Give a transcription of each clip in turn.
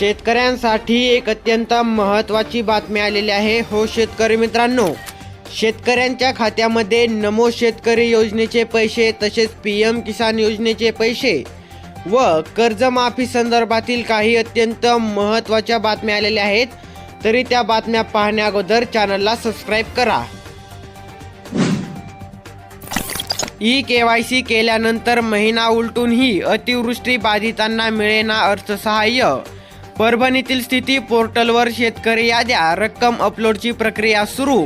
शेतकऱ्यांसाठी एक अत्यंत महत्त्वाची बातमी आलेली आहे. हो शेतकरी मित्रांनो शेतकऱ्यांच्या खात्यामध्ये नमो शेतकरी योजनेचे पैसे तसेच पी एम किसान योजनेचे पैसे व कर्जमाफी संदर्भातील काही अत्यंत महत्त्वाच्या बातम्या आलेल्या आहेत. तरी त्या बातम्या पाहण्या अगोदर चॅनलला सबस्क्राईब करा. ई के वाय सी केल्यानंतर महिना उलटूनही अतिवृष्टी बाधितांना मिळेना अर्थसहाय्य परभणीतील स्थिती पोर्टलवर शेतकरी याद्या रक्कम अपलोडची प्रक्रिया सुरू.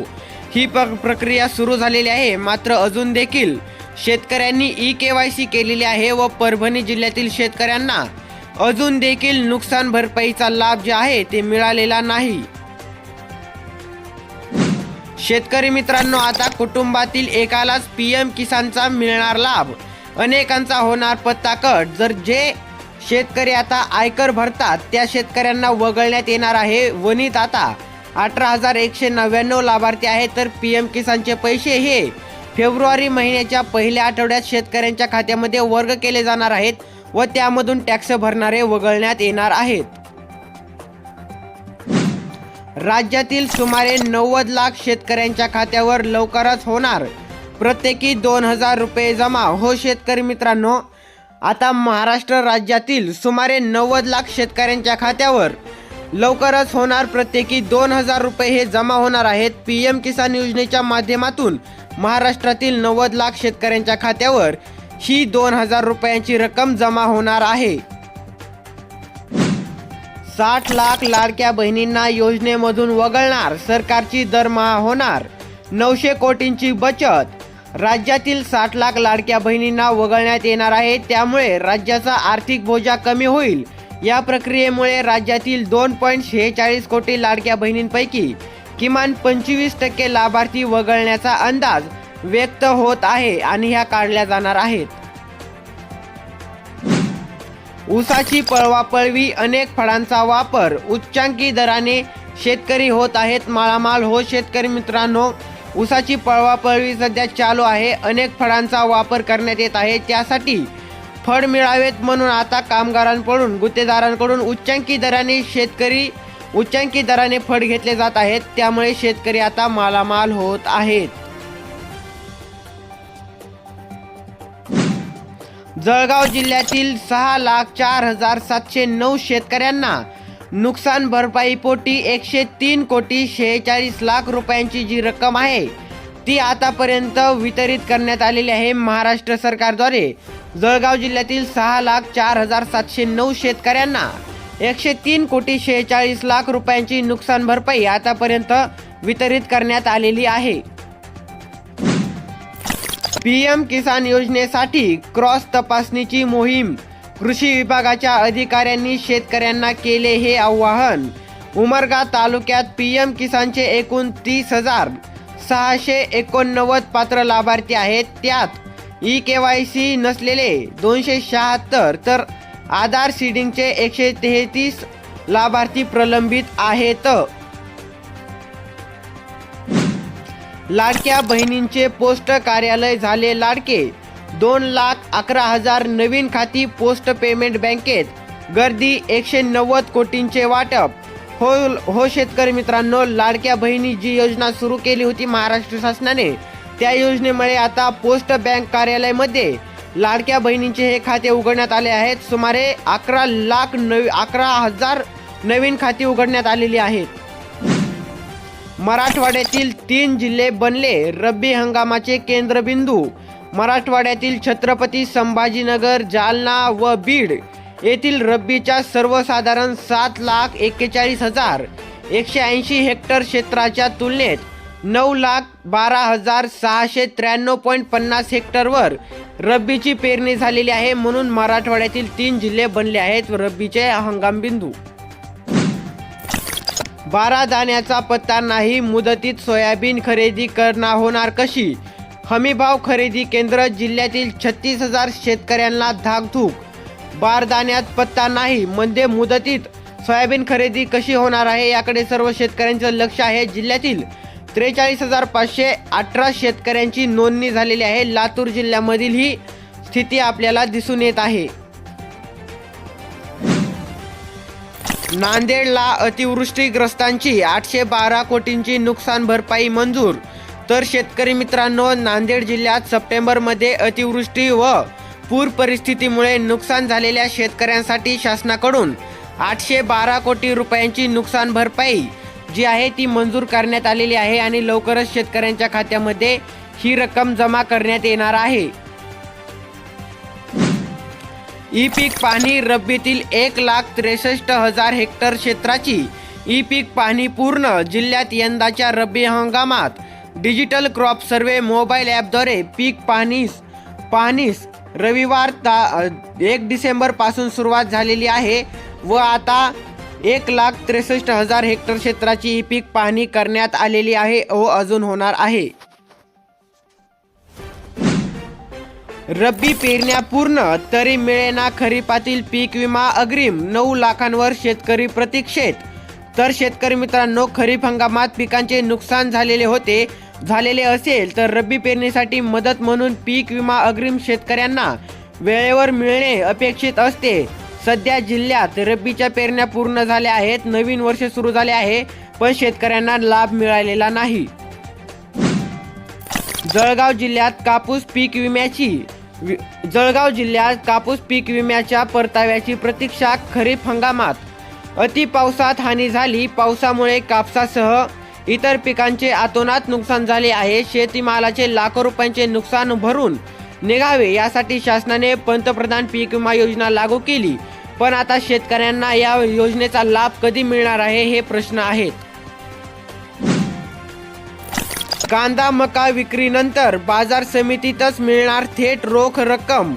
ही प प्रक्रिया सुरू झालेली आहे मात्र अजून देखील शेतकऱ्यांनी ई के वाय सी केलेली आहे व परभणी जिल्ह्यातील शेतकऱ्यांना अजून देखील नुकसान भरपाईचा लाभ जे आहे ते मिळालेला नाही. शेतकरी मित्रांनो आता कुटुंबातील एकालाच पी एम किसानचा मिळणार लाभ. अनेकांचा होणार पत्ता कट. जर जे शेतकरी आता आयकर भरतात. त्या शेतकऱ्यांना वगळण्यात येणार आहे वनित आता. अठरा हजार एकशे नव्याण्णव लाभार्थी आहेत तर पी एम किसानचे पैसे हे फेब्रुवारी महिन्याच्या पहिल्या आठवड्यात शेतकऱ्यांच्या खात्यामध्ये वर्ग केले जाणार आहेत व त्यामधून टॅक्स भरणारे वगळण्यात येणार आहेत. राज्यातील सुमारे नव्वद लाख शेतकऱ्यांच्या खात्यावर लवकरच होणार. प्रत्येकी दोन हजार रुपये जमा. हो शेतकरी मित्रांनो आता महाराष्ट्र राज्यातील सुमारे नव्वद लाख शेतकऱ्यांच्या खात्यावर लवकरच होणार प्रत्येकी दोन हजार रुपये हे जमा होणार आहेत. पी एम किसान योजनेच्या माध्यमातून महाराष्ट्रातील नव्वद लाख शेतकऱ्यांच्या खात्यावर ही दोन हजार रुपयांची रक्कम जमा होणार आहे. साठ लाख लाडक्या बहिणींना योजनेमधून वगळणार सरकारची दरमहा होणार. नऊशे कोटींची बचत. राज्यातील साठ लाख लाडक्या बहिणींना वगळण्यात येणार आहे. त्यामुळे राज्याचा आर्थिक बोजा कमी होईल. या प्रक्रियेमुळे राज्यातील दोन पॉईंट शेहेचाळीस कोटी लाडक्या बहिणींपैकी किमान पंचवीस टक्के लाभार्थी वगळण्याचा अंदाज व्यक्त होत आहे आणि ह्या काढल्या जाणार आहेत. ऊसाची पळवापळवी अनेक फळांचा वापर. उच्चांकी दराने शेतकरी होत आहेत. माळामाल हो शेतकरी मित्रांनो ऊसाची पळवापळवी सध्या चालू आहे. अनेक फळांचा वापर करण्यात येत आहे. त्यासाठी फळ मिळावेत म्हणून आता कामगारांकडून गुत्तेदारांकडून उच्चांकी दराने शेतकरी उच्चांकी दराने फळ घेतले जात आहेत. त्यामुळे शेतकरी आता मालामाल होत आहेत. जळगाव जिल्ह्यातील सहा लाख चार हजार सातशे नऊ शेतकऱ्यांना नुकसान भरपाईपोटी एकशे तीन कोटी शेहेचाळीस लाख रुपयांची जी रक्कम आहे ती आतापर्यंत वितरित करण्यात आलेली आहे महाराष्ट्र सरकारद्वारे. जळगाव जिल्ह्यातील सहा लाख चार हजार सातशे नऊ शेतकऱ्यांना एकशे तीन कोटी शेहेचाळीस लाख रुपयांची नुकसान भरपाई आतापर्यंत वितरित करण्यात आलेली आहे. पी एम किसान योजनेसाठी क्रॉस तपासणीची मोहीम कृषी विभागाच्या अधिकाऱ्यांनी शेतकऱ्यांना केले हे आवाहन. उमरगा तालुक्यात पी एम किसानचे एकूण तीस हजार सहाशे एकोणनव्वद पात्र लाभार्थी आहेत. त्यात ई के वाय सी नसलेले दोनशे शहात्तर तर आधार सीडिंगचे एकशे तेहतीस लाभार्थी प्रलंबित आहेत. लाडक्या बहिणींचे पोस्ट कार्यालय झाले लाडके. दोन लाख अकरा हजार नवीन खाती पोस्ट पेमेंट बँकेत. गर्दी एकशे नव्वद कोटींचे वाटप. हो हो शेतकरी मित्रांनो लाडक्या बहिणी जी योजना सुरू केली होती महाराष्ट्र शासनाने त्या योजनेमुळे आता पोस्ट बँक कार्यालयामध्ये लाडक्या बहिणींचे हे खाते उघडण्यात आले आहेत. सुमारे अकरा लाख नवी अकरा हजार नवीन खाती उघडण्यात आलेली आहेत. मराठवाड्यातील तीन जिल्हे बनले. रब्बी हंगामाचे केंद्रबिंदू मराठवाड्यातील छत्रपती संभाजीनगर जालना व बीड येथील रब्बीच्या सर्वसाधारण सात लाख एक्केचाळीस हजार एकशे ऐंशी हेक्टर क्षेत्राच्या तुलनेत नऊ लाख बारा हजार सहाशे त्र्याण्णव पॉईंट पन्नास हेक्टरवर रब्बीची पेरणी झालेली आहे म्हणून मराठवाड्यातील तीन जिल्हे बनले आहेत रब्बीचे हंगाम बिंदू. बारा दाण्याचा पत्ता नाही मुदतीत सोयाबीन खरेदी करणार होणार कशी? हमीभाव खरेदी केंद्र जिल्ह्यातील छत्तीस हजार शेतकऱ्यांना धाकधूक. बारदाण्यात पत्ता नाही म्हणजे मुदतीत सोयाबीन खरेदी कशी होणार आहे याकडे सर्व शेतकऱ्यांचं लक्ष आहे. जिल्ह्यातील त्रेचाळीस हजार पाचशे अठरा शेतकऱ्यांची नोंदणी झालेली आहे. लातूर जिल्ह्यामधील ही स्थिती आपल्याला दिसून येत आहे. नांदेडला अतिवृष्टीग्रस्तांची आठशे बारा कोटींची नुकसान भरपाई मंजूर तर शेतकरी मित्रांनो नांदेड जिल्ह्यात सप्टेंबरमध्ये अतिवृष्टी व पूर परिस्थितीमुळे नुकसान झालेल्या शेतकऱ्यांसाठी शासनाकडून आठशे बारा कोटी रुपयांची नुकसान भरपाई जी आहे ती मंजूर करण्यात आलेली आहे आणि लवकरच शेतकऱ्यांच्या खात्यामध्ये ही रक्कम जमा करण्यात येणार आहे. ई पीक पाहणी रब्बीतील एक लाख त्रेसष्ट हजार हेक्टर क्षेत्राची ई पीक पाहणी पूर्ण जिल्ह्यात यंदाच्या रब्बी हंगामात डिजिटल क्रॉप सर्वे मोबाईल ॲपद्वारे पीक पाहणीस पाहणीस रविवार ता एक डिसेंबरपासून सुरुवात झालेली आहे व आता एक लाख त्रेसष्ट हजार हेक्टर क्षेत्राची ही पीक पाहणी करण्यात आलेली आहे व अजून होणार आहे. रब्बी पेरण्या पूर्ण तरी मिळेना खरीपातील पीक विमा अग्रिम नऊ लाखांवर शेतकरी प्रतीक्षेत. तर शेतकरी मित्रांनो खरीप हंगामात पिकांचे नुकसान झालेले होते. झालेले असेल तर रब्बी पेरणीसाठी मदत म्हणून पीक विमा अग्रिम शेतकऱ्यांना वेळेवर मिळणे अपेक्षित असते. सध्या जिल्ह्यात रब्बीच्या पेरण्या पूर्ण झाल्या आहेत नवीन वर्ष सुरू झाले आहे पण शेतकऱ्यांना लाभ मिळालेला नाही. जळगाव जिल्ह्यात कापूस पीक विम्याची वि- जळगाव जिल्ह्यात कापूस पीक विम्याच्या परताव्याची प्रतीक्षा खरीप हंगामात. अति पावसात हानी झाली पावसामुळे कापसासह इतर पिकांचे अतोनात नुकसान झाले आहे. शेतीमालाचे लाखो रुपयांचे नुकसान भरून निघावे यासाठी शासनाने पंतप्रधान पीक विमा योजना लागू केली. पण आता शेतकऱ्यांना या योजनेचा लाभ कधी मिळणार आहे हे प्रश्न आहेत. कांदा मका विक्रीनंतर बाजार समितीतच मिळणार थेट रोख रक्कम.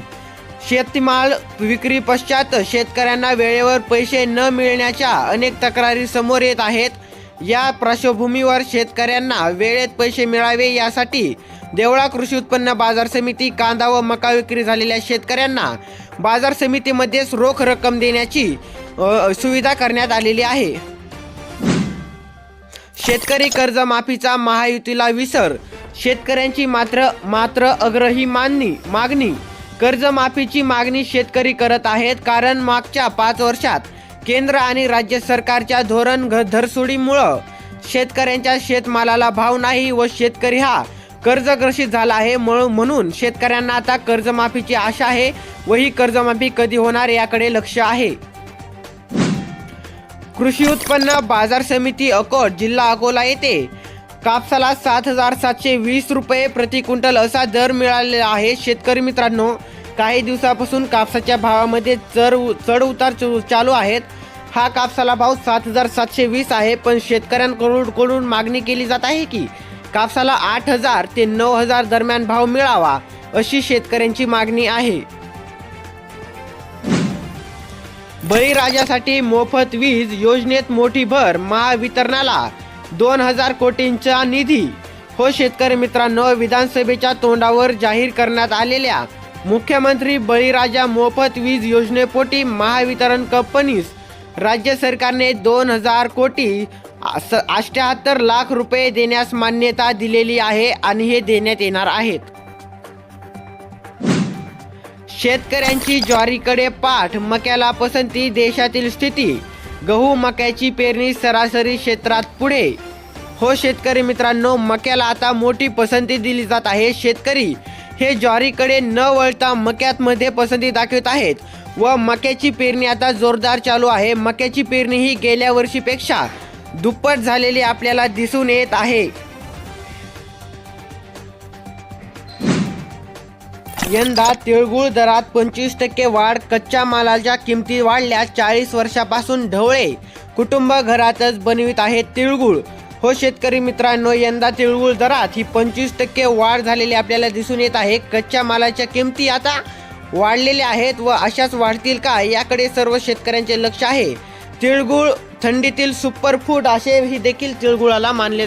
शेतीमाल विक्री पश्चात शेतकऱ्यांना वेळेवर पैसे न मिळण्याच्या अनेक तक्रारी समोर येत आहेत. या पार्श्वभूमीवर शेतकऱ्यांना वेळेत पैसे मिळावे यासाठी देवळा कृषी उत्पन्न बाजार समिती कांदा व मका विक्री झालेल्या शेतकऱ्यांना बाजार समितीमध्येच रोख रक्कम देण्याची सुविधा करण्यात आलेली आहे. शेतकरी कर्जमाफीचा महायुतीला विसर शेतकऱ्यांची मात्र मात्र अग्रही मागणी मागणी. कर्जमाफीची मागणी शेतकरी करत आहेत कारण मागच्या पाच वर्षात केंद्र आणि राज्य सरकारच्या धोरण घ- धरसोडीमुळं शेतकऱ्यांच्या शेतमालाला भाव नाही व शेतकरी हा कर्जग्रसित झाला आहे म्हणून शेतकऱ्यांना आता कर्जमाफीची आशा आहे व ही कर्जमाफी कधी होणार याकडे लक्ष आहे. कृषी उत्पन्न बाजार समिती अकोट जिल्हा अकोला येथे कापसाला सात हजार सातशे वीस रुपये प्रति क्विंटल असा दर मिळालेला आहे. शेतकरी मित्रांनो काही दिवसापासून कापसाच्या भावामध्ये चढ चढ उतार चालू आहेत. हा कापसाला भाव सात हजार सातशे वीस आहे पण शेतकऱ्यांकडून मागणी केली जात आहे की कापसाला आठ हजार ते नऊ हजार दरम्यान भाव मिळावा अशी शेतकऱ्यांची मागणी आहे. बळीराजासाठी मोफत वीज योजनेत मोठी भर महावितरणाला दोन हजार कोटींचा निधी. हो शेतकरी मित्रांनो विधानसभेच्या तोंडावर जाहीर करण्यात आलेल्या मुख्यमंत्री बळीराजा मोफत वीज योजनेपोटी महावितरण कंपनीस राज्य सरकारने दोन हजार कोटी अष्ट्याहत्तर लाख रुपये देण्यास मान्यता दिलेली आहे आणि हे देण्यात येणार आहेत. शेतकऱ्यांची ज्वारीकडे पाठ मक्याला पसंती देशातील स्थिती गहू मक्याची पेरणी सरासरी क्षेत्रात पुढे. हो शेतकरी मित्रांनो मक्याला आता मोठी पसंती दिली जात आहे. शेतकरी हे ज्वारीकडे न वळता मक्यात मध्ये पसंती दाखवत आहेत. व मक्याची पेरणी आता जोरदार चालू आहे. मक्याची पेरणी ही गेल्या वर्षीपेक्षा दुप्पट झालेली आपल्याला दिसून येत आहे. यंदा तिळगुळ दरात पंचवीस टक्के वाढ कच्च्या मालाच्या किमती वाढल्या चाळीस वर्षापासून ढवळे कुटुंब घरातच बनवित आहेत तिळगुळ. हो शेतकरी मित्रांनो यंदा तिळगुळ दरात ही पंचवीस टक्के वाढ झालेली आपल्याला दिसून येत आहे. कच्च्या मालाच्या किमती आता वाढलेल्या आहेत व अशाच वाढतील का याकडे सर्व शेतकऱ्यांचे लक्ष आहे. तिळगुळ थंडीतील सुपरफूड असे ही देखील तिळगुळाला मानले